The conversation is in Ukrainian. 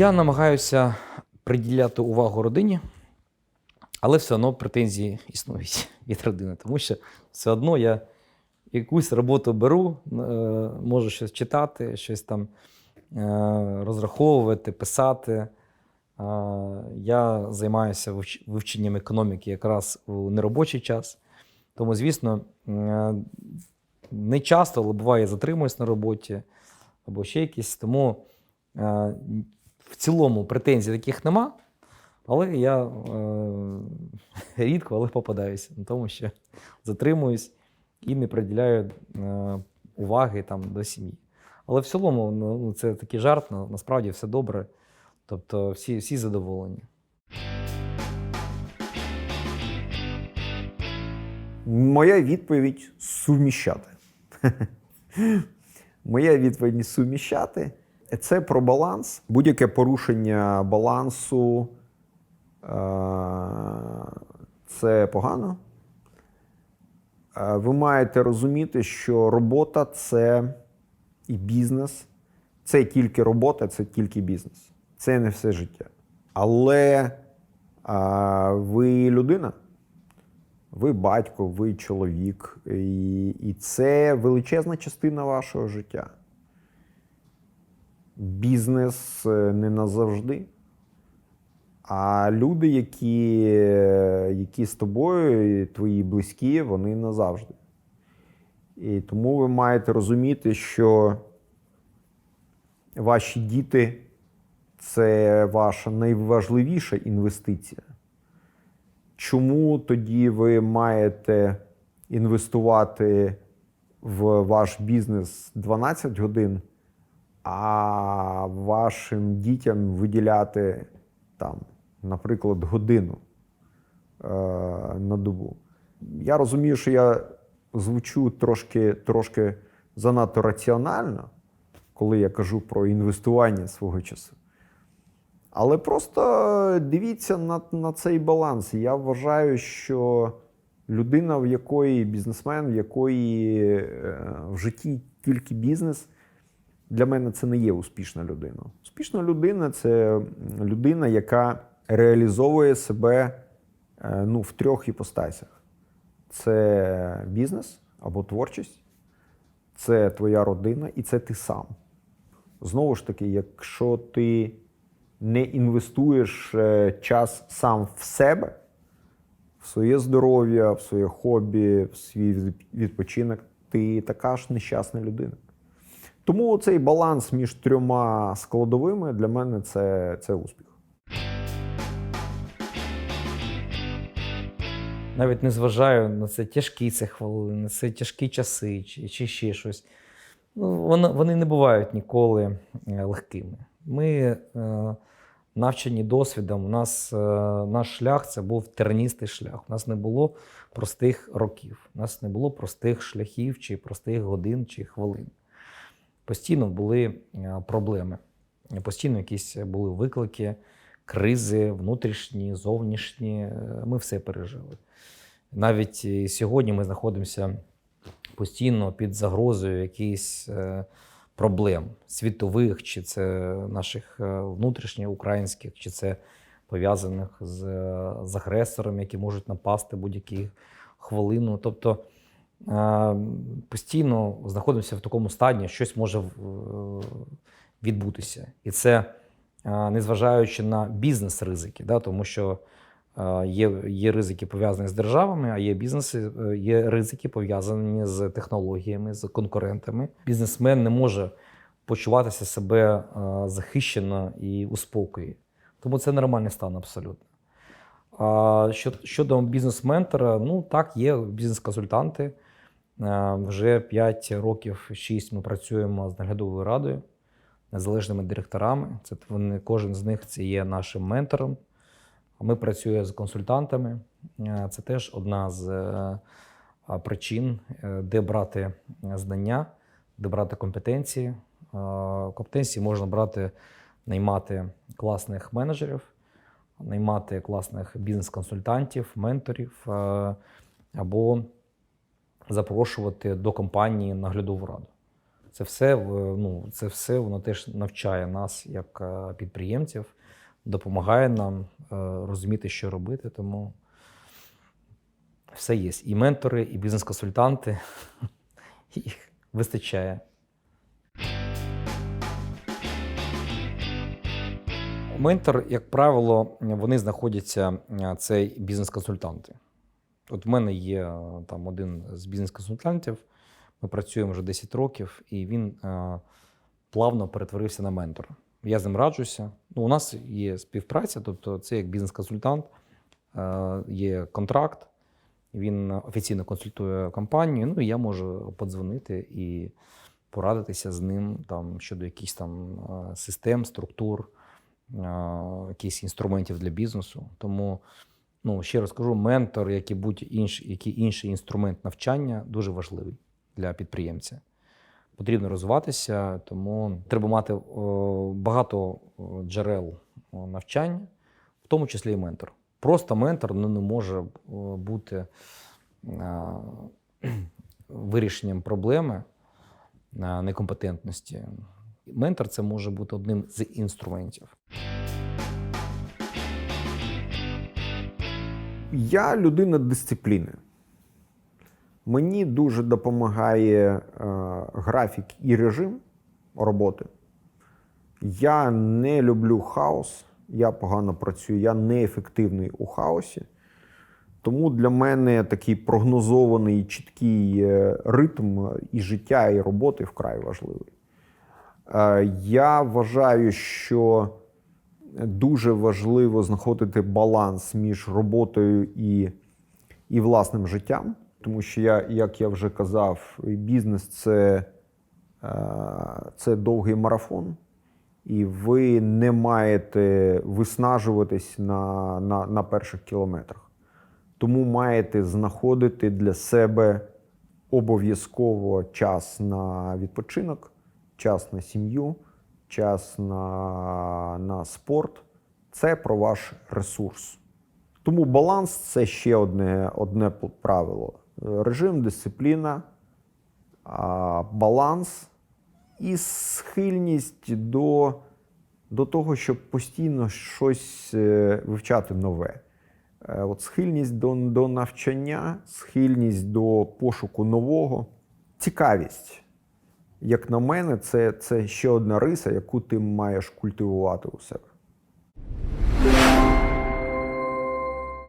Я намагаюся приділяти увагу родині, але все одно претензії існують від родини, тому що все одно я якусь роботу беру, е, можу щось читати, щось там е, розраховувати, писати. Е, Я займаюся вивченням економіки якраз у неробочий час. Тому, звісно, не часто, але буває, я затримуюсь на роботі або ще якісь. Тому в цілому претензій таких нема. Але я е, рідко але попадаюся на тому, що затримуюсь і не приділяю е, уваги там, до сім'ї. Але в цілому ну, це такий жарт, на- насправді все добре. Тобто всі, всі задоволені. Моя відповідь суміщати. Моя відповідь суміщати це про баланс. Будь-яке порушення балансу е, це погано. Е, Ви маєте розуміти, що робота це і бізнес. Це тільки робота, це тільки бізнес. Це не все життя. Але а, ви людина. Ви батько, ви чоловік, і, і це величезна частина вашого життя. Бізнес е, не назавжди. А люди, які, е, які з тобою, твої близькі, вони назавжди. І тому ви маєте розуміти, що ваші діти це ваша найважливіша інвестиція. Чому тоді ви маєте інвестувати в ваш бізнес 12 годин, а вашим дітям виділяти там, наприклад, годину е, на добу? Я розумію, що я звучу трошки, трошки занадто раціонально, коли я кажу про інвестування свого часу. Але просто дивіться на, на цей баланс. Я вважаю, що людина, в якої бізнесмен, в якої е, в житті тільки бізнес, для мене це не є успішна людина. Успішна людина це людина, яка реалізовує себе е, ну, в трьох іпостасях: це бізнес або творчість, це твоя родина і це ти сам. Знову ж таки, якщо ти не інвестуєш е, час сам в себе, в своє здоров'я, в своє хобі, в свій відпочинок, ти така ж нещасна людина. Тому цей баланс між трьома складовими для мене це, це успіх. Навіть не зважаю на це тяжкі це хвилини, це тяжкі часи чи, чи ще щось. Ну, воно, вони не бувають ніколи е, легкими. Ми е, навчені досвідом. У нас е, наш шлях це був терністий шлях. У нас не було простих років, у нас не було простих шляхів, чи простих годин, чи хвилин. Постійно були е, проблеми, постійно якісь були виклики, кризи, внутрішні, зовнішні. Е, Ми все пережили. Навіть сьогодні ми знаходимося постійно під загрозою якихось е, проблем світових, чи це наших внутрішніх українських, чи це пов'язаних з, з агресором, які можуть напасти будь-які хвилину. Тобто постійно знаходимося в такому стані, щось може е, відбутися. І це е, незважаючи на бізнес-ризики, да, тому що е, є, є ризики пов'язані з державами, а є бізнеси, е, є ризики пов'язані з технологіями, з конкурентами. Бізнесмен не може почуватися себе е, захищено і у спокої. Тому це нормальний стан абсолютно. А щодо бізнес-ментора, ну так, є бізнес-консультанти. Е, Вже 5 років, 6 ми працюємо з наглядовою радою, незалежними директорами. Це вони, кожен з них це є нашим ментором. Ми працюємо з консультантами. Е, Це теж одна з е, причин, де брати знання, де брати компетенції. Компетенції можна брати, наймати класних менеджерів, наймати класних бізнес-консультантів, менторів або запрошувати до компанії наглядову раду. Це все, ну, це все воно теж навчає нас як е, підприємців, допомагає нам е, розуміти, що робити. Тому все є. І ментори, і бізнес-консультанти. Їх вистачає. Ментор, як правило, вони знаходяться, е, це бізнес-консультанти. От в мене є е, там один з бізнес-консультантів. Ми працюємо вже 10 років, і він е, плавно перетворився на ментора. Я з ним раджуся. Ну, у нас є співпраця, тобто це як бізнес-консультант, е, є контракт, він офіційно консультує компанію. Ну і я можу подзвонити і порадитися з ним там щодо якихось там е, систем, структур, е, якихось інструментів для бізнесу. Тому ну, ще раз кажу, ментор, як і будь-інший який інший інструмент навчання, дуже важливий для підприємця. Потрібно розвиватися, тому треба мати о, багато джерел навчання, в тому числі і ментор. Просто ментор ну, не може бути вирішенням проблеми некомпетентності. Ментор це може бути одним з інструментів. Я людина дисципліни. Мені дуже допомагає е, графік і режим роботи. Я не люблю хаос, я погано працюю, я неефективний у хаосі. Тому для мене такий прогнозований чіткий е, ритм і життя, і роботи вкрай важливий. Е, Я вважаю, що дуже важливо знаходити баланс між роботою і, і власним життям. Тому що я, як я вже казав, бізнес це, е, це довгий марафон, і ви не маєте виснажуватись на, на, на перших кілометрах. Тому маєте знаходити для себе обов'язково час на відпочинок, час на сім'ю, час на, на спорт. Це про ваш ресурс. Тому баланс це ще одне, одне правило. Режим, дисципліна, баланс і схильність до, до того, щоб постійно щось е, вивчати нове. Е, От схильність до, до навчання, схильність до пошуку нового, цікавість. Як на мене, це, це ще одна риса, яку ти маєш культивувати у себе.